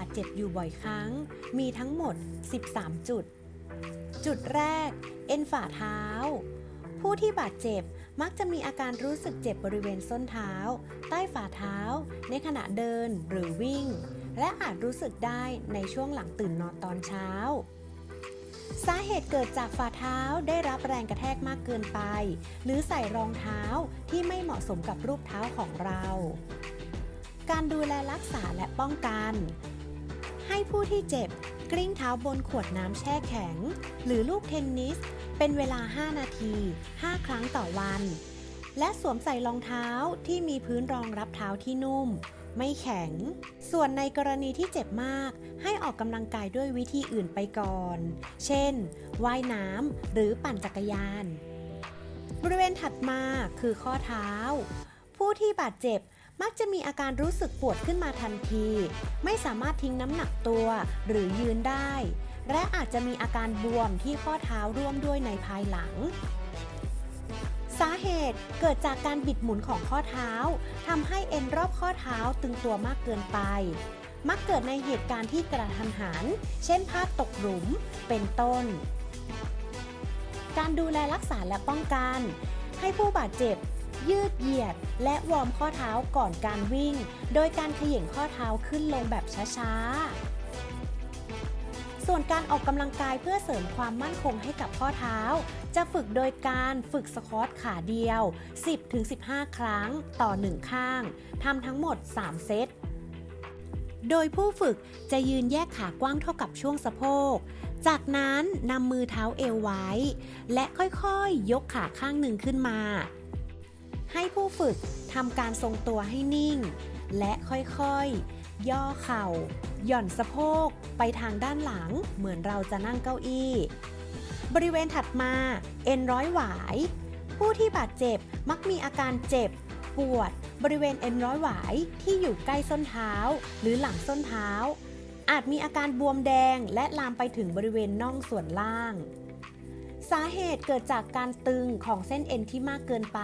าการบาดเจ็บอยู่บ่อยครั้ง มีทั้งหมด 13 จุด จุดแรก เอ็นฝ่าเท้า ผู้ที่บาดเจ็บมักจะมีอาการรู้สึกเจ็บบริเวณส้นเท้า ใต้ฝ่าเท้า ในขณะเดินหรือวิ่ง และอาจรู้สึกได้ในช่วงหลังตื่นนอนตอนเช้า สาเหตุเกิดจากฝ่าเท้าได้รับแรงกระแทกมากเกินไป หรือใส่รองเท้าที่ไม่เหมาะสมกับรูปเท้าของเราการดูแลรักษาและป้องกัน ให้ผู้ที่เจ็บกลิ้งเท้าบนขวดน้ำแช่แข็ง หรือลูกเทนนิส เป็นเวลา 5 นาที 5 ครั้งต่อวัน และสวมใส่รองเท้าที่มีพื้นรองรับเท้าที่นุ่ม ไม่แข็ง ส่วนในกรณีที่เจ็บมาก ให้ออกกำลังกายด้วยวิธีอื่นไปก่อน เช่น ว่ายน้ำหรือปั่นจักรยาน บริเวณถัดมาคือข้อเท้า ผู้ที่บาดเจ็บ มักจะมีอาการรู้สึกปวดขึ้นมาทันที ไม่สามารถทิ้งน้ำหนักตัวหรือยืนได้ และอาจจะมีอาการบวมที่ข้อเท้าร่วมด้วยในภายหลัง สาเหตุเกิดจากการบิดหมุนของข้อเท้าทำให้เอ็นรอบข้อเท้าตึงตัวมากเกินไป มักเกิดในเหตุการณ์ที่กระทันหัน เช่นพลาดตกหลุมเป็นต้น การดูแลรักษาและป้องกันให้ผู้บาดเจ็บ ยืดเหยียด และวอร์มข้อเท้าก่อนการวิ่ง โดยการเขย่งข้อเท้าขึ้นลงแบบช้าๆ ส่วนการออกกำลังกายเพื่อเสริมความมั่นคงให้กับข้อเท้า จะฝึกโดยการฝึกสควอตขาเดียว 10-15 ครั้งต่อ 1 ข้างทำทั้งหมด 3 เซตโดยผู้ฝึกจะยืนแยกขากว้างเท่ากับช่วงสะโพก จากนั้นนำมือเท้าเอวไว้ และค่อยๆยกขาข้างหนึ่งขึ้นมา ให้ผู้ฝึกทำการทรงตัวให้นิ่ง และค่อยๆ ย่อเข่า หย่อนสะโพกไปทางด้านหลังเหมือนเราจะนั่งเก้าอี้ บริเวณถัดมา เอ็นร้อยหวาย ผู้ที่บาดเจ็บมักมีอาการเจ็บ ปวด บริเวณเอ็นร้อยหวายที่อยู่ใกล้ส้นเท้า หรือหลังส้นเท้า อาจมีอาการบวมแดงและลามไปถึงบริเวณน่องส่วนล่างสาเหตุเกิดจากการตึงของเส้นเอ็นที่มากเกินไป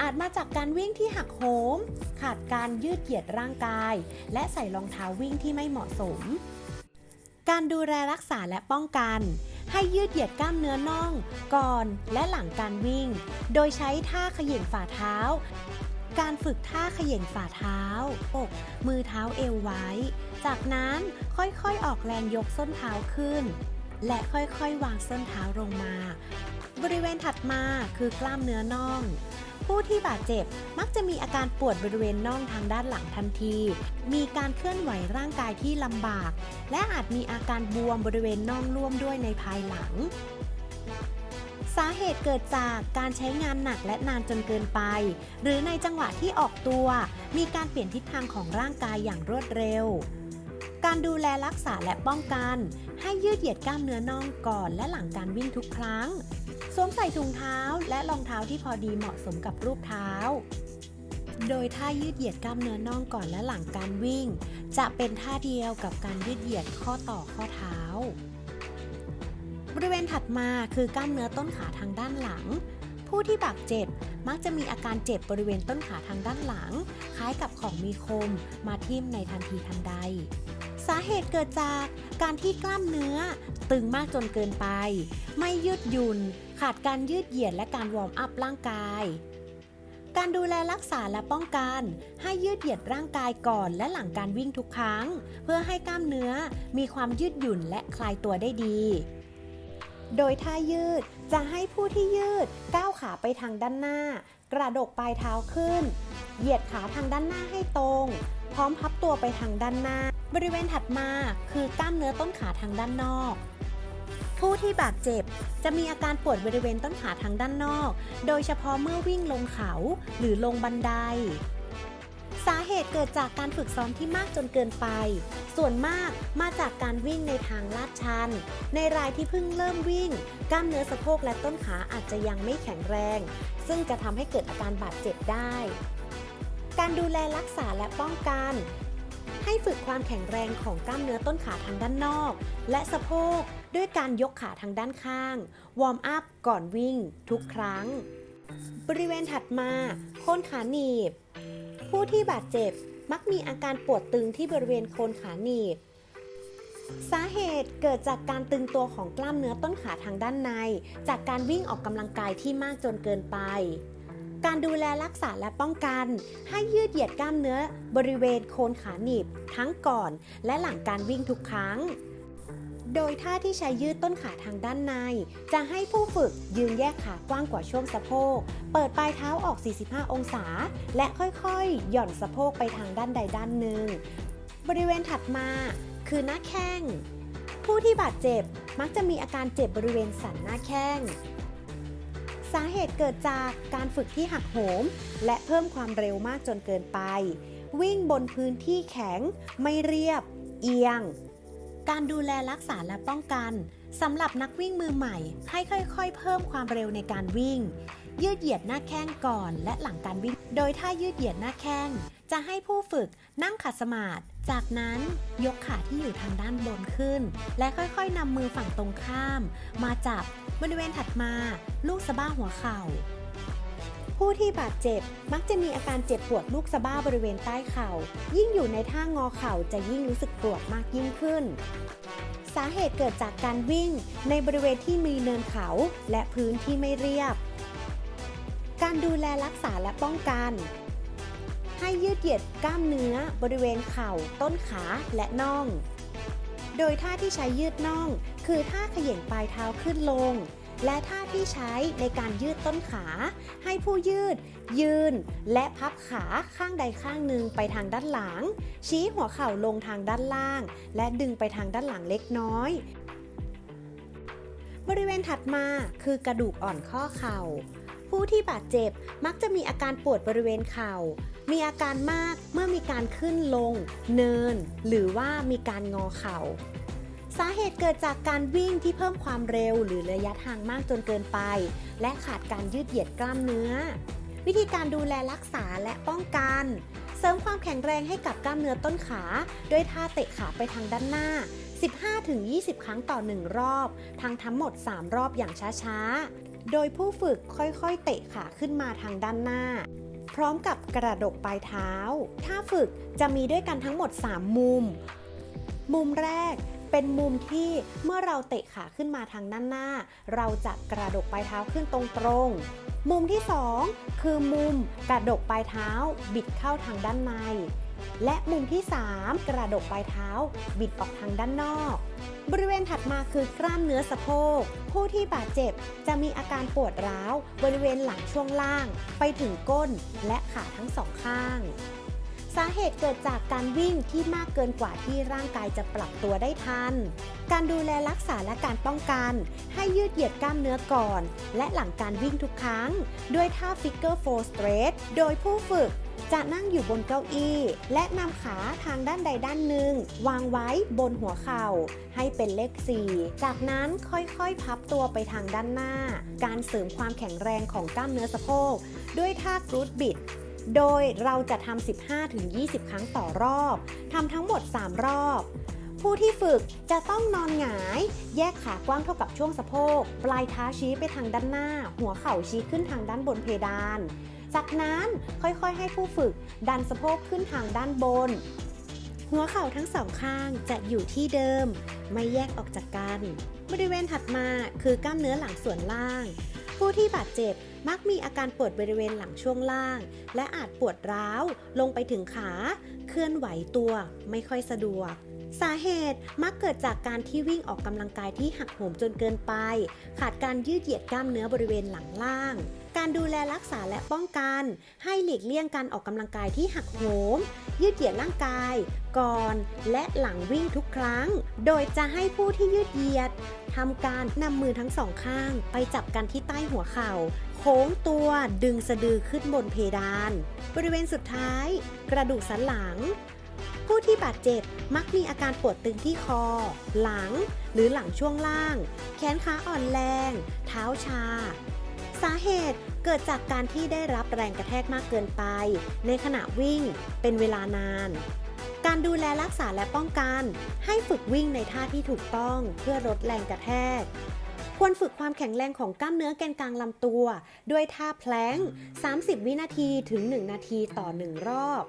อาจมาจากการวิ่งที่หักโหม ขาดการยืดเหยียดร่างกาย และใส่รองเท้าวิ่งที่ไม่เหมาะสม การดูแลรักษาและป้องกัน ให้ยืดเหยียดกล้ามเนื้อน่อง ก่อนและหลังการวิ่ง โดยใช้ท่าเขย่งฝ่าเท้า การฝึกท่าเขย่งฝ่าเท้า อก มือเท้าเอวไว้ จากนั้นค่อยๆออกแรงยกส้นเท้าขึ้น และค่อยๆ วางส้นเท้าลงมา บริเวณถัดมาคือกล้ามเนื้อน่อง ผู้ที่บาดเจ็บมักจะมีอาการปวดบริเวณน่องทางด้านหลังทันที มีการเคลื่อนไหวร่างกายที่ลำบาก และอาจมีอาการบวมบริเวณน่องร่วมด้วยในภายหลัง สาเหตุเกิดจากการใช้งานหนักและนานจนเกินไป หรือในจังหวะที่ออกตัว มีการเปลี่ยนทิศทางของร่างกายอย่างรวดเร็วการดูแลรักษาและป้องกัน ให้ยืดเหยียดกล้ามเนื้อน่องก่อนและหลังการวิ่งทุกครั้ง สวมใส่ถุงเท้าและรองเท้าที่พอดีเหมาะสมกับรูปเท้า โดยท่ายืดเหยียดกล้ามเนื้อน่องก่อนและหลังการวิ่ง จะเป็นท่าเดียวกับการยืดเหยียดข้อต่อข้อเท้า บริเวณถัดมาคือกล้ามเนื้อต้นขาทางด้านหลัง ผู้ที่บาดเจ็บมักจะมีอาการเจ็บบริเวณต้นขาทางด้านหลัง คล้ายกับของมีคมมาทิ่มในทันทีทันใด สาเหตุเกิดจากการที่กล้ามเนื้อ ตึงมากจนเกินไป ไม่ยืดหยุ่น ขาดการยืดเหยียดและการวอร์มอัพร่างกาย การดูแลรักษาและป้องกัน ให้ยืดเหยียดร่างกายก่อนและหลังการวิ่งทุกครั้ง เพื่อให้กล้ามเนื้อมีความยืดหยุ่นและคลายตัวได้ดีโดยท่ายืดจะให้ผู้ที่ยืดก้าวขาไปทางด้านหน้า กระดกปลายเท้าขึ้น เหยียดขาทางด้านหน้าให้ตรง พร้อมพับตัวไปทางด้านหน้า บริเวณถัดมาคือกล้ามเนื้อต้นขาทางด้านนอก ผู้ที่บาดเจ็บจะมีอาการปวดบริเวณต้นขาทางด้านนอก โดยเฉพาะเมื่อวิ่งลงเขาหรือลงบันได สาเหตุเกิดจากการฝึกซ้อมที่มากจนเกินไป ส่วนมากมาจากการวิ่งในทางลาดชัน ในรายที่เพิ่งเริ่มวิ่ง กล้ามเนื้อสะโพกและต้นขาอาจจะยังไม่แข็งแรง ซึ่งจะทำให้เกิดอาการบาดเจ็บได้ การดูแลรักษาและป้องกัน ให้ฝึกความแข็งแรงของกล้ามเนื้อต้นขาทางด้านนอก และสะโพกด้วยการยกขาทางด้านข้าง วอร์มอัพก่อนวิ่ง ทุกครั้ง บริเวณถัดมาโคนขาหนีบ ผู้ที่บาดเจ็บมักมีอาการปวดตึงที่บริเวณโคนขาหนีบ สาเหตุเกิดจากการตึงตัวของกล้ามเนื้อต้นขาทางด้านใน จากการวิ่งออกกำลังกายที่มากจนเกินไป การดูแลรักษาและป้องกัน ให้ยืดเหยียดกล้ามเนื้อบริเวณโคนขาหนีบ ทั้งก่อนและหลังการวิ่งทุกครั้ง โดยท่าที่ใช้ยืดต้นขาทางด้านใน จะให้ผู้ฝึกยืนแยกขากว้างกว่าช่วงสะโพก เปิดปลายเท้าออก 45 องศา และค่อยๆ หย่อนสะโพกไปทางด้านใดด้านหนึ่ง บริเวณถัดมาคือหน้าแข้ง ผู้ที่บาดเจ็บมักจะมีอาการเจ็บบริเวณสันหน้าแข้ง สาเหตุเกิดจากการฝึกที่หักโหม และเพิ่มความเร็วมากจนเกินไป วิ่งบนพื้นที่แข็ง ไม่เรียบ เอียง การดูแลรักษาและป้องกันสำหรับนักวิ่งมือใหม่ ให้ค่อยๆ เพิ่มความเร็วในการวิ่ง ยืดเหยียดหน้าแข้งก่อนและหลังการวิ่ง โดยถ้ายืดเหยียดหน้าแข้ง จะให้ผู้ฝึกนั่งขัดสมาธิจากนั้นยกขาที่อยู่ทางด้านบนขึ้น และค่อยๆนำมือฝั่งตรงข้าม มาจับ บริเวณถัดมาลูกสะบ้าหัวเข่า ผู้ที่บาดเจ็บมักจะมีอาการเจ็บปวดลูกสะบ้าบริเวณใต้เข่า ยิ่งอยู่ในท่างอเข่าจะยิ่งรู้สึกปวดมากยิ่งขึ้น สาเหตุเกิดจากการวิ่งในบริเวณที่มีเนินเขาและพื้นที่ไม่เรียบ การดูแลรักษาและป้องกัน ให้ยืดเหยียดกล้ามเนื้อบริเวณเข่า ต้นขาและน่อง โดยท่าที่ใช้ยืดน่อง คือท่าเขย่งปลายเท้าขึ้นลง และท่าที่ใช้ในการยืดต้นขา ให้ผู้ยืด ยืน และพับขาข้างใดข้างหนึ่งไปทางด้านหลัง ชี้หัวเข่าลงทางด้านล่าง และดึงไปทางด้านหลังเล็กน้อย บริเวณถัดมาคือกระดูกอ่อนข้อเข่าผู้ที่บาดเจ็บมักจะมีอาการปวดบริเวณเข่า มีอาการมากเมื่อมีการขึ้นลง เนิน หรือว่ามีการงอเข่า สาเหตุเกิดจากการวิ่งที่เพิ่มความเร็ว หรือระยะทางมากจนเกินไป และขาดการยืดเหยียดกล้ามเนื้อ วิธีการดูแลรักษาและป้องกัน เสริมความแข็งแรงให้กับกล้ามเนื้อต้นขา ด้วยท่าเตะขาไปทางด้านหน้า 15-20 ครั้งต่อ 1 รอบ ทั้งทั้งหมด 3 รอบอย่างช้าๆโดยผู้ฝึกค่อยๆ เตะขาขึ้นมาทางด้านหน้า พร้อมกับกระดกปลายเท้า ท่าฝึกจะมีด้วยกันทั้งหมด 3 มุม มุมแรกเป็นมุมที่เมื่อเราเตะขาขึ้นมาทางด้านหน้า เราจะกระดกปลายเท้าขึ้นตรงๆ มุมที่ 2 คือมุมกระดกปลายเท้าบิดเข้าทางด้านใน และมุมที่ 3 กระดกปลายเท้า บิดออกทางด้านนอก บริเวณถัดมาคือกล้ามเนื้อสะโพก ผู้ที่บาดเจ็บจะมีอาการปวดร้าว บริเวณหลังช่วงล่าง ไปถึงก้นและขาทั้งสองข้าง สาเหตุเกิดจากการวิ่งที่มากเกินกว่าที่ร่างกายจะปรับตัวได้ทัน การดูแลรักษาและการป้องกัน ให้ยืดเหยียดกล้ามเนื้อก่อน และหลังการวิ่งทุกครั้ง ด้วยท่า Figure 4 Straight โดยผู้ฝึก จะนั่งอยู่บนเก้าอี้ และนำขาทางด้านใดด้านหนึ่ง วางไว้บนหัวเข่า ให้เป็นเลข 4 จากนั้นค่อยๆ พับตัวไปทางด้านหน้า การเสริมความแข็งแรงของกล้ามเนื้อสะโพก ด้วยท่ากรูดบิด โดยเราจะทำ 15-20 ครั้งต่อรอบทำทั้งหมด 3 รอบผู้ที่ฝึกจะต้องนอนหงาย แยกขากว้างเท่ากับช่วงสะโพก ปลายเท้าชี้ไปทางด้านหน้า หัวเข่าชี้ขึ้นทางด้านบนเพดาน จากนั้นค่อยๆ ให้ผู้ฝึกดันสะโพกขึ้นทางด้านบน หัวเข่าทั้งสองข้างจะอยู่ที่เดิม ไม่แยกออกจากกัน บริเวณถัดมาคือกล้ามเนื้อหลังส่วนล่าง ผู้ที่บาดเจ็บมักมีอาการปวดบริเวณหลังช่วงล่าง และอาจปวดร้าวลงไปถึงขา เคลื่อนไหวตัวไม่ค่อยสะดวก สาเหตุมักเกิดจากการที่วิ่งออกกำลังกายที่หักโหมจนเกินไป ขาดการยืดเหยียดกล้ามเนื้อบริเวณหลังล่าง การดูแลรักษาและป้องกัน ให้หลีกเลี่ยงการออกกำลังกายที่หักโหม ยืดเหยียดร่างกาย ก่อนและหลังวิ่งทุกครั้ง โดยจะให้ผู้ที่ยืดเหยียดทำการนำมือทั้งสองข้าง ไปจับกันที่ใต้หัวเข่า โค้งตัวดึงสะดือขึ้นบนเพดาน บริเวณสุดท้าย กระดูกสันหลัง ผู้ที่บาดเจ็บมักมีอาการปวดตึงที่คอ หลัง หรือหลังช่วงล่าง แขนขาอ่อนแรง เท้าชา สาเหตุ เกิดจากการที่ได้รับแรงกระแทกมากเกินไป ในขณะวิ่งเป็นเวลานาน การดูแลรักษาและป้องกัน ให้ฝึกวิ่งในท่าที่ถูกต้องเพื่อลดแรงกระแทกควรฝึกความแข็งแรงของกล้ามเนื้อแกนกลางลำตัว ด้วยท่าแพลง30 วินาทีถึง 1 นาทีต่อ 1 รอบ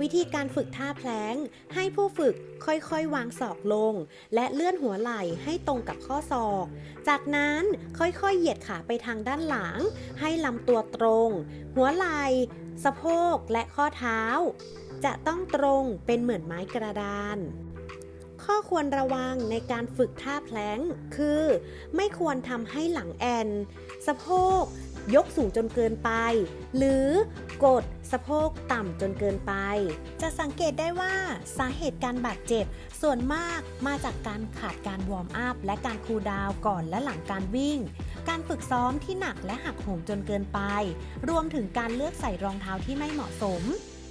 วิธีการฝึกท่าแพลงให้ผู้ฝึกค่อยๆ วางศอกลง และเลื่อนหัวไหล่ให้ตรงกับข้อศอก จากนั้นค่อยๆ เหยียดขาไปทางด้านหลัง ให้ลำตัวตรง หัวไหล่ สะโพกและข้อเท้า จะต้องตรงเป็นเหมือนไม้กระดานข้อควรระวังในการฝึกท่าแพลงคือ ไม่ควรทำให้หลังแอน สะโพก ยกสูงจนเกินไป หรือกดสะโพกต่ำจนเกินไป จะสังเกตได้ว่าสาเหตุการบาดเจ็บ ส่วนมากมาจากการขาดการวอร์มอัพและการคูลดาวก่อนและหลังการวิ่ง การฝึกซ้อมที่หนักและหักโหมจนเกินไป รวมถึงการเลือกใส่รองเท้าที่ไม่เหมาะสม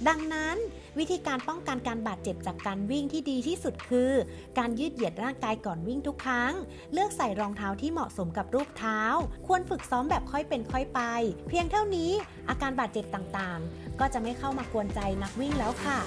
ดังนั้น วิธีการป้องกันการบาดเจ็บจากการวิ่งที่ดีที่สุดคือ การยืดเหยียดร่างกายก่อนวิ่งทุกครั้ง เลือกใส่รองเท้าที่เหมาะสมกับรูปเท้า ควรฝึกซ้อมแบบค่อยเป็นค่อยไป เพียงเท่านี้อาการบาดเจ็บต่างๆ ก็จะไม่เข้ามากวนใจนักวิ่งแล้วค่ะ